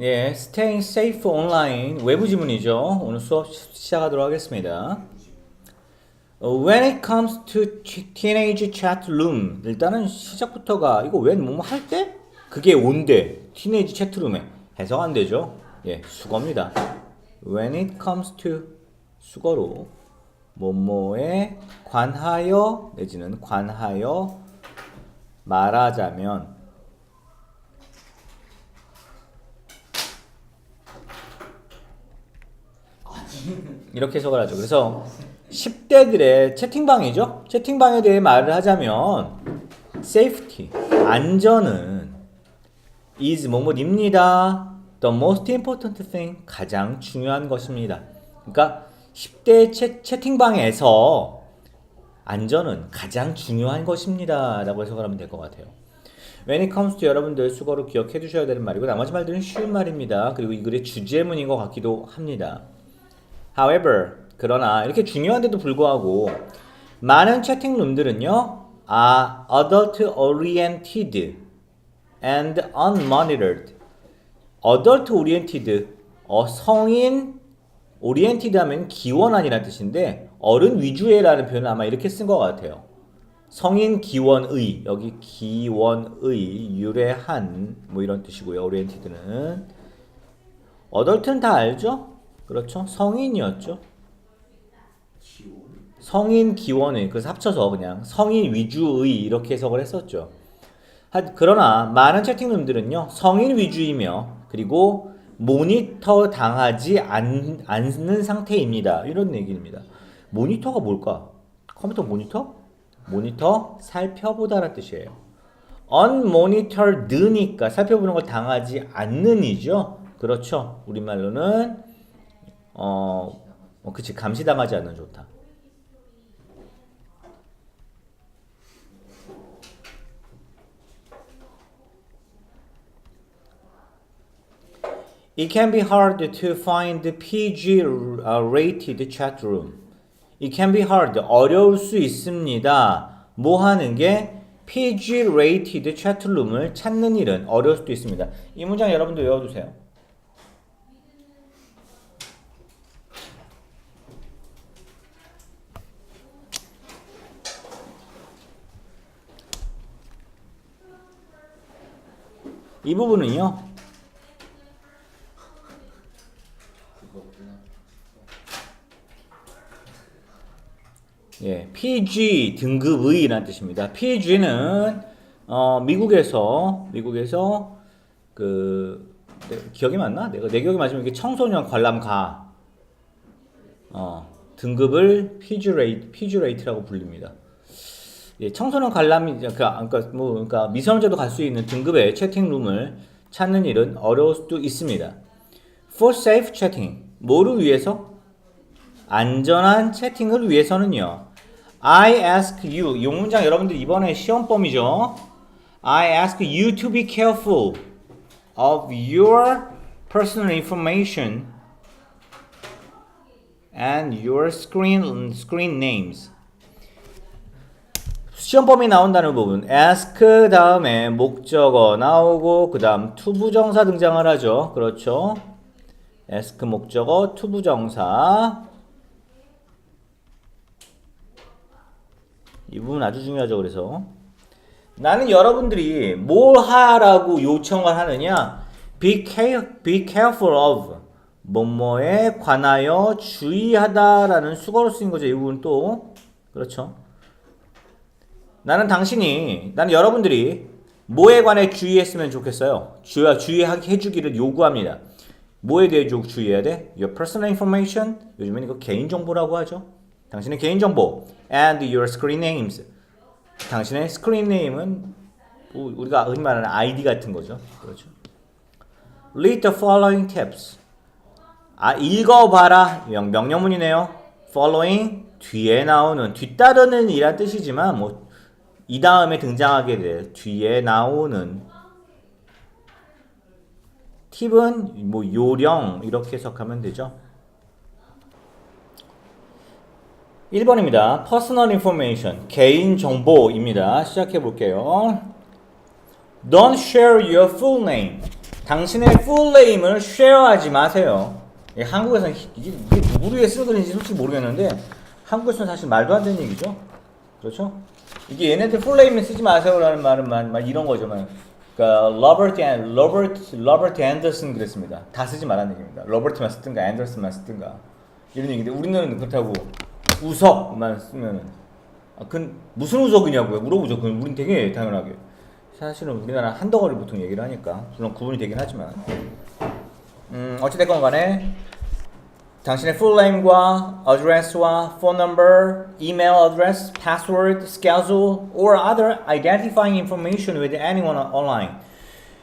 예, staying safe online 외부 지문이죠. 오늘 수업 시- 시작하도록 하겠습니다. 어, When it comes to teenage chat room 일단은 시작부터가 이거 when 뭐뭐 할 때? 그게 온대 teenage chatroom에 해석 안 되죠. 예, 수거입니다. When it comes to 수거로 뭐뭐에 관하여 내지는 관하여 말하자면 이렇게 해석을 하죠. 그래서 10대들의 채팅방이죠. 채팅방에 대해 말을 하자면 safety 안전은 is 뭐뭐입니다. The most important thing 가장 중요한 것입니다. 그러니까 10대 채, 채팅방에서 안전은 가장 중요한 것입니다. 라고 해석을 하면 될 것 같아요. When it comes to 여러분들 수거로 기억해 두셔야 되는 말이고 나머지 말들은 쉬운 말입니다. 그리고 이 글의 주제문인 것 같기도 합니다. However, 그러나 이렇게 중요한데도 불구하고 많은 채팅룸들은요, are adult oriented and unmonitored. adult oriented, 어, 성인 oriented 하면 기원한이라는 뜻인데 어른 위주의라는 표현을 아마 이렇게 쓴 것 같아요. 성인 기원의 여기 기원의 유래한 뭐 이런 뜻이고요. oriented는 어덜트는 다 알죠? 그렇죠. 성인이었죠. 성인 기원의 그래서 합쳐서 그냥 성인 위주의 이렇게 해석을 했었죠. 하- 그러나 많은 채팅룸들은요 성인 위주이며 그리고 모니터 당하지 않, 않는 상태입니다. 이런 얘기입니다. 모니터가 뭘까? 컴퓨터 모니터? 모니터 살펴보다라는 뜻이에요. unmonitored니까 살펴보는 걸 당하지 않는이죠. 그렇죠. 우리말로는 어, 어 그치 감시당하지 않는 좋다. It can be hard to find PG rated chat room. It can be hard. 어려울 수 있습니다. 뭐 하는 게 PG rated chat room을 찾는 일은 어려울 수도 있습니다. 이 문장 여러분도 외워두세요. 이 부분은요. 예, PG 등급의라는 뜻입니다. PG는 어, 미국에서 미국에서 그 내- 기억이 맞나? 내가 내 기억이 맞으면 이게 청소년 관람가 어, 등급을 PG 레이트 PG 레이트라고 불립니다. 예, 청소년 관람이 그러니까, 그러니까 뭐 그러니까 미성년자도 갈 수 있는 등급의 채팅룸을 찾는 일은 어려울 수도 있습니다. For safe chatting 뭐를 위해서? 안전한 채팅을 위해서는요. I ask you 이 문장 여러분들 이번에 시험범이죠. I ask you to be careful of your personal information and your screen screen names. 시험범위 나온다는 부분 ask 다음에 목적어 나오고 그 다음 투부정사 등장을 하죠. 그렇죠. ask 목적어 투부정사 이 부분 아주 중요하죠. 그래서 나는 여러분들이 뭘 하라고 요청을 하느냐? Be, care, be careful of 뭐뭐에 관하여 주의하다라는 수거로 쓰인 거죠. 이 부분 또 그렇죠. 나는 당신이 나는 여러분들이 뭐에 관해 주의했으면 좋겠어요. 주의 주의하게 해주기를 요구합니다. 뭐에 대해 주- 주의해야 돼? Your personal information. 요즘엔 이거 개인 정보라고 하죠. 당신의 개인 정보 and your screen names. 당신의 스크린 네임은 우- 우리가 흔히 말하는 아이디 같은 거죠. 그렇죠. Read the following tips. 아 읽어봐라 명, 명령문이네요. Following 뒤에 나오는 뒤따르는 이란 뜻이지만 뭐 이 다음에 등장하게 될 뒤에 나오는 팁은 뭐 요령 이렇게 해석하면 되죠. 1번입니다. Personal information 개인 정보입니다. 시작해 볼게요. Don't share your full name. 당신의 full name을 share하지 마세요. 예, 한국에서는 이게, 이게 누구를 위해 쓰는 건지 솔직히 모르겠는데 한국에서는 사실 말도 안 되는 얘기죠. 그렇죠? 이게 얘네들 name 쓰지 마세요라는 말은 말, 말 이런 거죠. 말. 그러니까 로버트 앤 로버트 로버트 앤더슨 그랬습니다. 다 쓰지 말라는 얘기입니다. 로버트만 쓰든가 앤더슨만 쓰든가 이런 얘기인데 우리는 그렇다고 우석만 쓰면은 아, 그건 무슨 우석이냐고요? 물어보죠. 그건 우린 되게 당연하게. 사실은 우리나라 한 덩어리 보통 얘기를 하니까 물론 구분이 되긴 하지만 음 어찌됐건 간에 당신의 name과 address와 phone number, email address, password, schedule, or other identifying information with anyone online.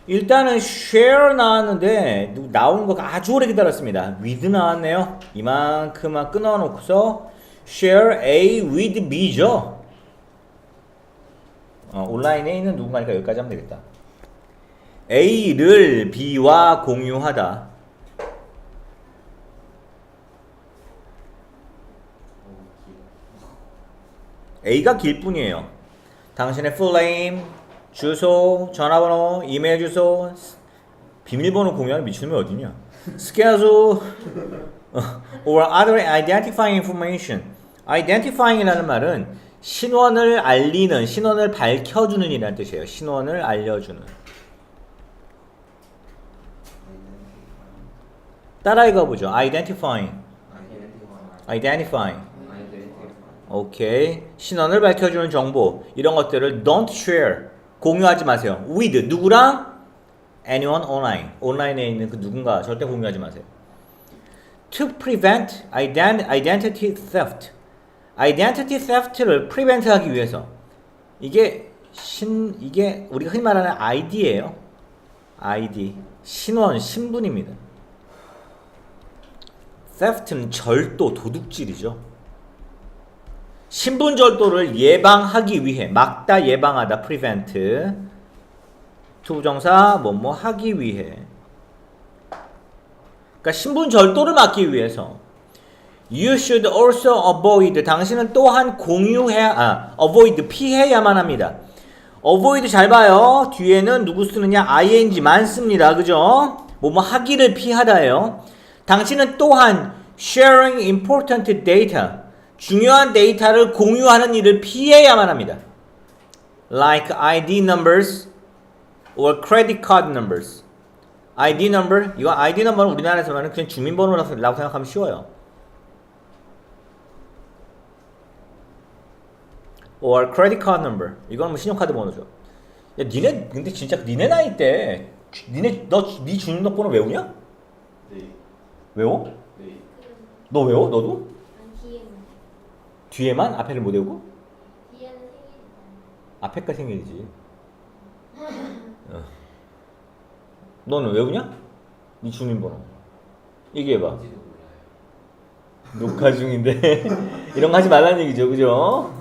일단은 share 나왔는데 누- 나오는 거 아주 오래 기다렸습니다. with 나왔네요. 이만큼만 끊어 놓고서 share A with B죠. 어, 온라인에 있는 누군가니까 여기까지 하면 되겠다. A를 B와 공유하다. A가 길 뿐이에요. 당신의 name, 주소, 전화번호, 이메일 주소, 비밀번호 공유하는 미친놈이 어디냐? schedule 어, or other identifying information. identifying이라는 말은 신원을 알리는, 신원을 밝혀주는 이라는 뜻이에요. 신원을 알려주는. 따라 읽어보죠. identifying, identifying. 오케이. 신원을 밝혀주는 정보 이런 것들을 don't share 공유하지 마세요. with 누구랑 anyone online 온라인에 있는 그 누군가 절대 공유하지 마세요. To prevent ident- identity theft identity theft를 prevent하기 위해서 이게 신 이게 우리가 흔히 말하는 ID예요. ID 신원 신분입니다. theft는 절도 도둑질이죠. 신분절도를 예방하기 위해 막다 예방하다 prevent 투부정사 뭐뭐 하기 위해 그러니까 신분절도를 막기 위해서 you should also avoid 당신은 또한 공유해야 아 avoid 피해야만 합니다. avoid 잘 봐요. 뒤에는 누구 쓰느냐 ing만 씁니다. 그죠? 뭐뭐 하기를 피하다예요. 당신은 또한 sharing important data 중요한 데이터를 공유하는 일을 피해야만 합니다. Like ID numbers or credit card numbers. ID number 이거 ID number는 우리나라에서 말하는 그냥 주민번호라고 생각하면 쉬워요. or credit card number 이건 뭐 신용카드 번호죠. 야 니네 근데 진짜 니네 나이 때 니네 너네 주민등록번호 외우냐? 네. 외워? 네. 너 외워? 너도? 뒤에만 앞에를 못 외우고? 뒤에는. 앞에가 생일이지. 어. 너는 외우냐? 네 주민번호. 얘기해봐. 녹화 중인데 이런 거 하지 말라는 얘기죠, 그죠?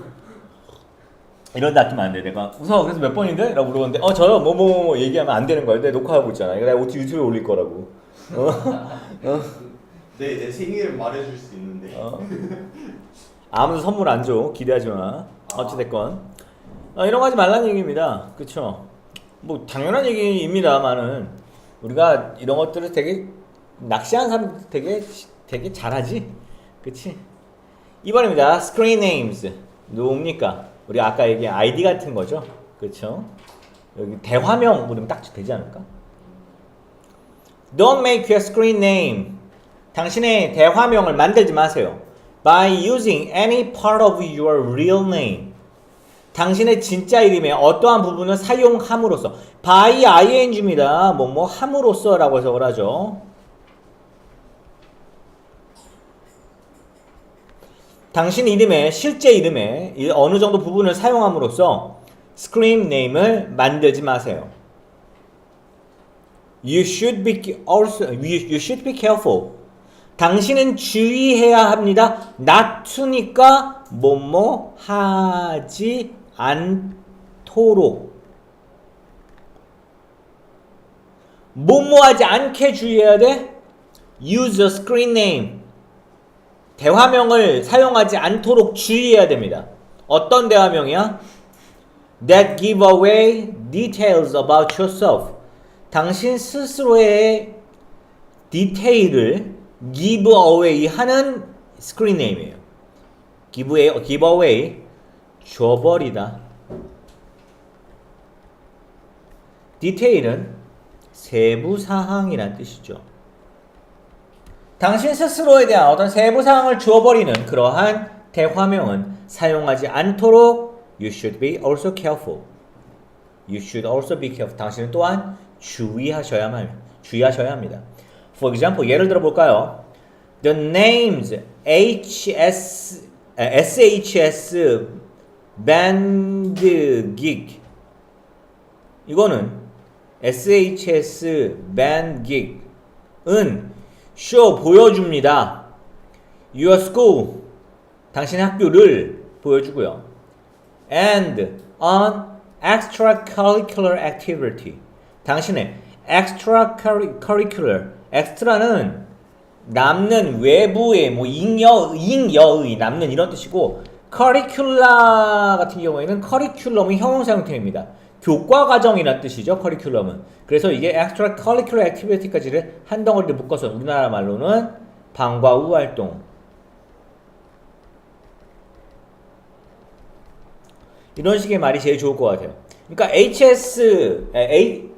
이런 데 아끼면 안 돼. 내가 우선 그래서 몇 번인데? 라고 물어봤는데 어 저요 뭐 뭐 뭐 얘기하면 안 되는 거야. 내가 녹화하고 있잖아. 이거 내가 유튜브에 올릴 거라고. 어? 네, 내 생일을 말해줄 수 있는데. 어? 아무도 선물 안 줘. 기대하지 마. 어찌됐건. 어, 이런 거 하지 말라는 얘기입니다. 그쵸? 뭐, 당연한 얘기입니다만은, 우리가 이런 것들을 되게, 낚시하는 사람 되게, 되게 잘하지? 그치? 이번입니다. Screen names. 누굽니까? 우리 아까 얘기한 아이디 같은 거죠? 그쵸? 여기 대화명 부르면 딱 되지 않을까? Don't make your screen name. 당신의 대화명을 만들지 마세요. By using any part of your real name. 당신의 진짜 이름의 어떠한 부분을 사용함으로써 by ing입니다. 뭐 뭐 함으로써라고 해석을 하죠. 당신 이름의 실제 이름의 이 어느 정도 부분을 사용함으로써 screen name을 만들지 마세요. You should be also you, you should be careful. 당신은 주의해야 합니다. to니까 뭐뭐 하지 않도록. 뭐뭐 하지 않게 주의해야 돼? Use a screen name. 대화명을 사용하지 않도록 주의해야 됩니다. 어떤 대화명이야? That give away details about yourself. 당신 스스로의 디테일을 give away 하는 스크린 네임이에요. give give away 줘버리다. 디테일은 세부 사항이란 뜻이죠. 당신 스스로에 대한 어떤 세부 사항을 주어버리는 그러한 대화명은 사용하지 않도록 you should be also careful. You should also be careful. 당신은 또한 주의하셔야만 주의하셔야 합니다. For example, 예를 들어 볼까요? The names HS 아, SHS band gig 이거는 SHS band gig은 쇼 보여줍니다. Your school 당신의 학교를 보여주고요. And an extracurricular activity 당신의 extracurricular extra는 남는 외부의 뭐 잉여 잉여의 남는 이런 뜻이고 curricula 같은 경우에는 curriculum이 형용사 형태입니다. 교과 과정이란 뜻이죠. curriculum은. 그래서 이게 extracurricular activity까지를 한 덩어리로 묶어서 우리나라 말로는 방과 후 활동 이런 식의 말이 제일 좋을 것 같아요. 그러니까 HS,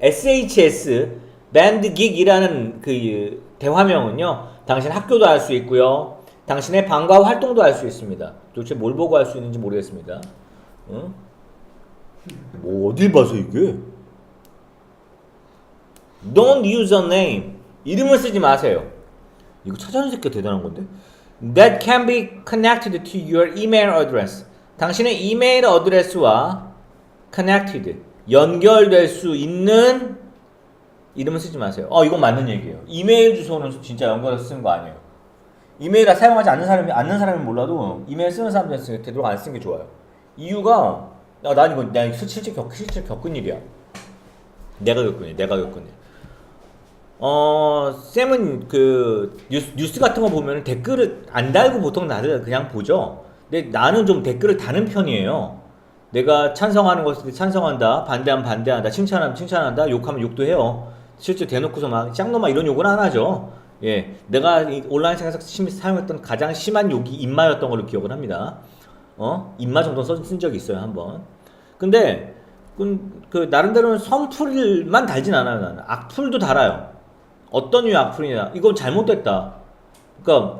SHS 밴드 긱이라는 그 대화명은요. 당신 학교도 할 수 있고요. 당신의 방과 후 활동도 할 수 있습니다. 도대체 뭘 보고 할 수 있는지 모르겠습니다. 어? 뭐 어딜 봐서 이게? Don't use a name. 이름을 쓰지 마세요. 이거 찾아낸 새끼가 대단한 건데. That can be connected to your email address. 당신의 이메일 어드레스와 connected 연결될 수 있는 이름을 쓰지 마세요. 어, 이건 맞는 얘기예요. 이메일 주소는 진짜 연결해서 쓰는 거 아니에요. 이메일을 사용하지 않는 사람이 않는 사람은 몰라도 이메일 쓰는 사람들은 되도록 안 쓰는 게 좋아요. 이유가 나, 난 이거 내가 실제 겪 실제 겪은 일이야. 내가 겪은 일, 내가 겪은 일. 어, 쌤은 그 뉴스, 뉴스 같은 거 보면 댓글을 안 달고 보통 나를 그냥 보죠. 근데 나는 좀 댓글을 다는 편이에요. 내가 찬성하는 것을 찬성한다, 반대하면 반대한다, 칭찬하면 칭찬한다, 욕하면 욕도 해요. 실제 대놓고서 막 짱놈아 이런 욕은 안 하죠. 예, 내가 이 온라인상에서 심- 사용했던 가장 심한 욕이 임마였던 걸로 기억을 합니다. 어, 임마 정도 써- 쓴 적이 있어요 한번. 근데 그, 그 나름대로는 선풀만 달진 않아요 나는 악플도 달아요. 어떤 류의 악플이냐? 이건 잘못됐다. 그러니까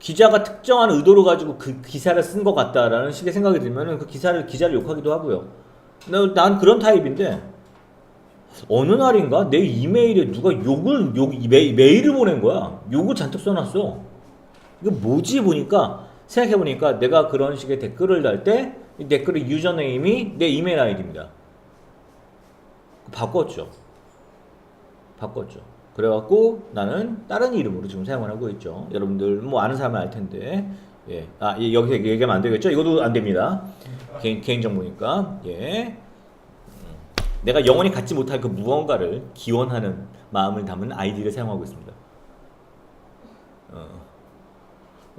기자가 특정한 의도로 가지고 그 기사를 쓴 것 같다라는 식의 생각이 들면은 그 기사를 기자를 욕하기도 하고요. 나- 난 그런 타입인데 어느 날인가 내 이메일에 누가 욕을 욕 메, 메일을 보낸 거야. 욕을 잔뜩 써놨어. 이거 뭐지 보니까 생각해 보니까 내가 그런 식의 댓글을 달때이 댓글의 유저네임이 내 이메일 아이디입니다. 바꿨죠. 바꿨죠. 그래갖고 나는 다른 이름으로 지금 사용을 하고 있죠. 여러분들 뭐 아는 사람은 알 텐데. 예. 아, 예, 여기서 얘기하면 안 되겠죠? 이것도 안 됩니다. 개인, 개인정보니까. 예. 음, 내가 영원히 갖지 못할 그 무언가를 기원하는 마음을 담은 아이디를 사용하고 있습니다. 어.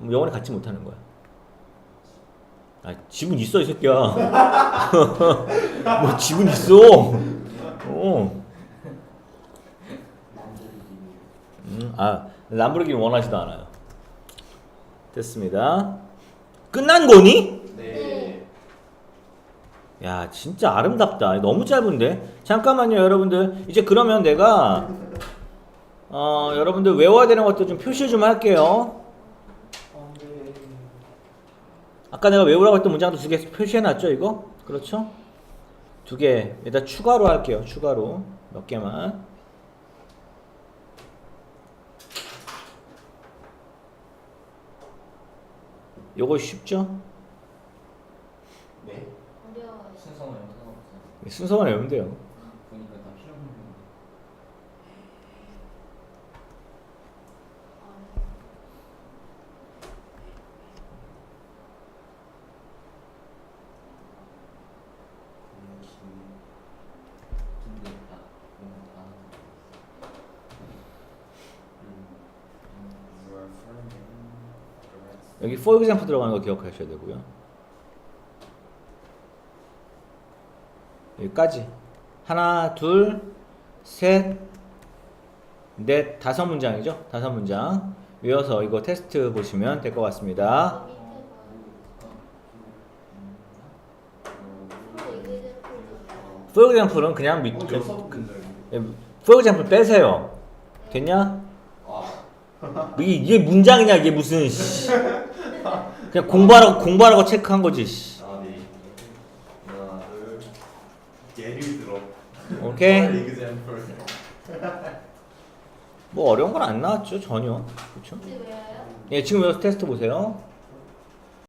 영원히 갖지 못하는 거야. 아, 지분 있어, 이 새끼야. 뭐, 지분 있어. 어. 음, 아, 람보르기니 원하지도 않아요. 됐습니다. 끝난 거니? 네. 야, 진짜 아름답다. 너무 짧은데? 잠깐만요, 여러분들. 이제 그러면 내가, 어, 여러분들 외워야 되는 것도 좀 표시 좀 할게요. 아까 내가 외우라고 했던 문장도 두 개 표시해놨죠, 이거? 그렇죠? 두 개. 일단 추가로 할게요, 추가로. 몇 개만. 요거 쉽죠? 네. 어려워요. 순서는 상관없어요. 순서만 외우면 돼요. 보니까 다 필요 없는 거. 음. 여기 for example 들어가는 거 기억하셔야 되고요. 여기까지. 하나, 둘, 셋, 네, 다섯 문장이죠? 다섯 문장. 외워서 이거 테스트 보시면 될 것 같습니다. for example은 그냥 밑, 어, 그, 여섯 문장. for example 빼세요. 됐냐? 아, 이게, 이게 문장이냐 이게 무슨 씨. 그냥 공부하라고 공부하라고 체크한 거지. 씨. 아, 네. 하나, 둘. 예를 들어. 오케이. 뭐 어려운 건 안 나왔죠 전혀. 그렇죠? 왜요? 예, 지금 외워서 테스트 보세요.